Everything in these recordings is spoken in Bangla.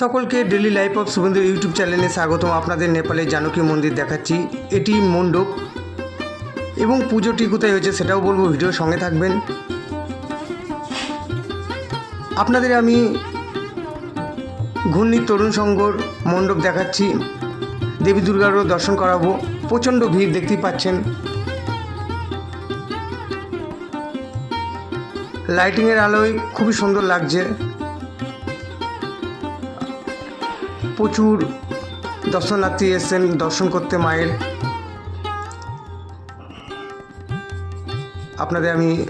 সকলকে daily life of Shubhendu YouTube চ্যানেলে স্বাগতম। আপনাদের নেপালে জানকী মন্দির দেখাচ্ছি। এটি মণ্ডপ এবং পুজোটি কোথায় হয়েছে সেটাও বলব। ভিডিওর সঙ্গে থাকবেন। আপনাদের আমি ঘূর্ণির তরুণ সংঘর মণ্ডপ দেখাচ্ছি। দেবী দুর্গারও দর্শন করাবো। প্রচণ্ড ভিড় দেখতেই পাচ্ছেন। লাইটিংয়ের আলোয় খুবই সুন্দর লাগছে। প্রচুর দর্শনার্থী এসেছেন, দর্শন করতে মায়ের। আপনাদের আমি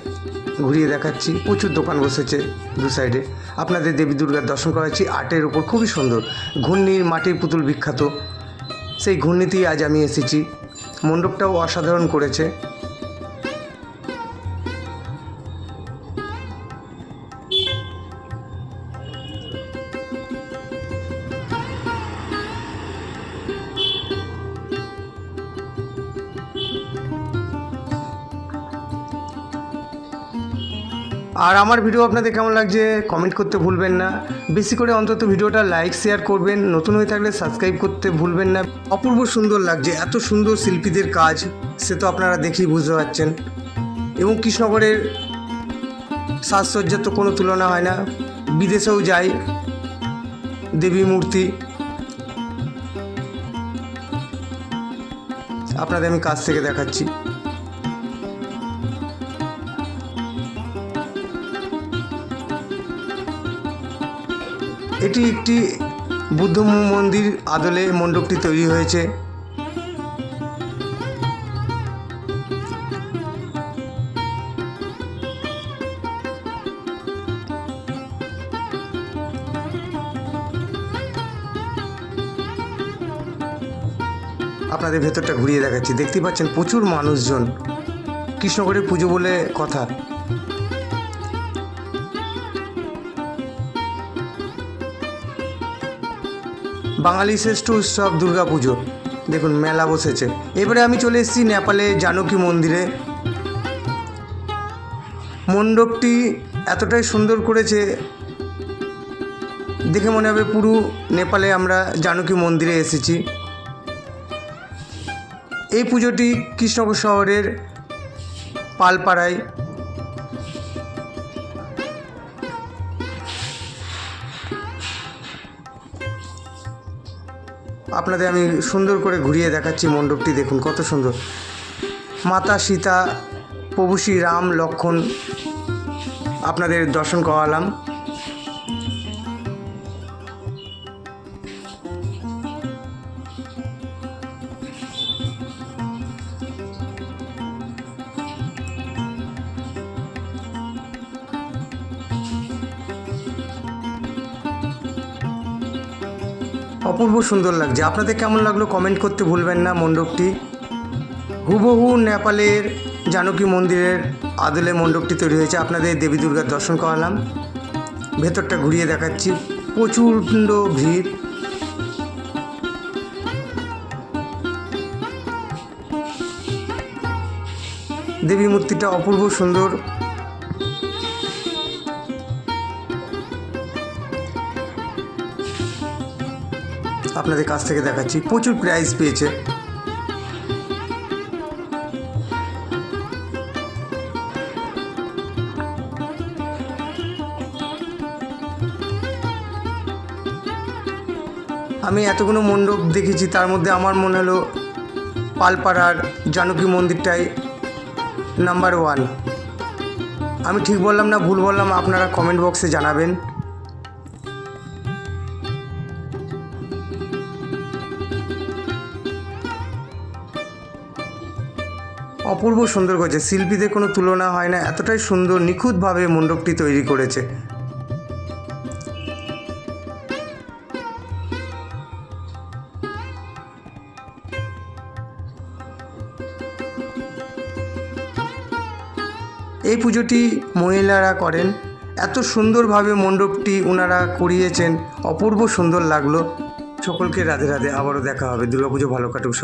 ঘুরিয়ে দেখাচ্ছি, প্রচুর দোকান বসেছে দু সাইডে। আপনাদের দেবী দুর্গার দর্শন করাচ্ছি আর্টের ওপর খুবই সুন্দর। ঘূর্ণির মাটির পুতুল বিখ্যাত। সেই ঘূর্ণিতেই আজ আমি এসেছি। মণ্ডপটাও অসাধারণ করেছে। আর আমার ভিডিও আপনাদের কেমন লাগছে কমেন্ট করতে ভুলবেন না। বেশি করে অন্তত ভিডিওটা লাইক শেয়ার করবেন। নতুন হয়ে থাকলে সাবস্ক্রাইব করতে ভুলবেন না। অপূর্ব সুন্দর লাগছে, এত সুন্দর শিল্পীদের কাজ, সে তো আপনারা দেখেই বুঝতে পারছেন। এবং কৃষ্ণগড়ের সাজসজ্জার তো কোনো তুলনা হয় না। বিদেশেও যাই, দেবী মূর্তি। আপনাদের আমি কাছ থেকে দেখাচ্ছি। এটি একটি বুদ্ধ মন্দির আদলে মণ্ডপটি তৈরি হয়েছে। আপনাদের ভেতরটা ঘুরিয়ে দেখাচ্ছি। দেখতে পাচ্ছেন প্রচুর মানুষজন। কৃষ্ণগড়ের পুজো বলে কথা। বাঙালি শ্রেষ্ঠ উৎসব দুর্গাপুজো। দেখুন, মেলা বসেছে। এবারে আমি চলে এসেছি নেপালে জানকী মন্দিরে। মণ্ডপটি এতটাই সুন্দর করেছে, দেখে মনে হবে পুরো নেপালে আমরা জানকী মন্দিরে এসেছি। এই পুজোটি কৃষ্ণগর শহরের পালপাড়ায় আপনাদের আমি সুন্দর করে ঘুরিয়ে দেখাচ্ছি মণ্ডপটি, দেখুন কত সুন্দর। মাতা সীতা, প্রভু শ্রী রাম লক্ষণ, আপনাদের দর্শন করালাম। অপূর্ব সুন্দর লাগছে। আপনাদের কেমন লাগল কমেন্ট করতে ভুলবেন না মণ্ডপটি? হুবহু নেপালের জানকী মন্দিরের আদলে মণ্ডপটি তৈরি হয়েছে। আপনাদের দেবী দুর্গার দর্শন করালাম। ভেতরটা ঘুরিয়ে দেখাচ্ছি। প্রচণ্ড ভিড়। দেবী মূর্তিটা অপূর্ব সুন্দর। আপনাদের কাছ থেকে দেখাচ্ছি। প্রচুর প্রাইজ পেয়েছে। আমি এতগুলো মণ্ডপ দেখেছি, তার মধ্যে আমার মনে হলো পালপাড়ার জানকী মন্দিরটাই নাম্বার ওয়ান আমি ঠিক বললাম না, ভুল বললাম, আপনারা কমেন্ট বক্সে জানাবেন। অপূর্ব সুন্দর করেছে। শিল্পীদের কোনো তুলনা হয় না, এতটাই সুন্দর, নিখুঁতভাবে মণ্ডপটি তৈরি করেছে। এই পুজোটি মহিলারা করেন। এত সুন্দরভাবে মণ্ডপটি ওনারা করিয়েছেন, অপূর্ব সুন্দর লাগল। সকলকে রাধে রাধে, আবারও দেখা হবে। দুর্গাপুজো ভালো কাটুক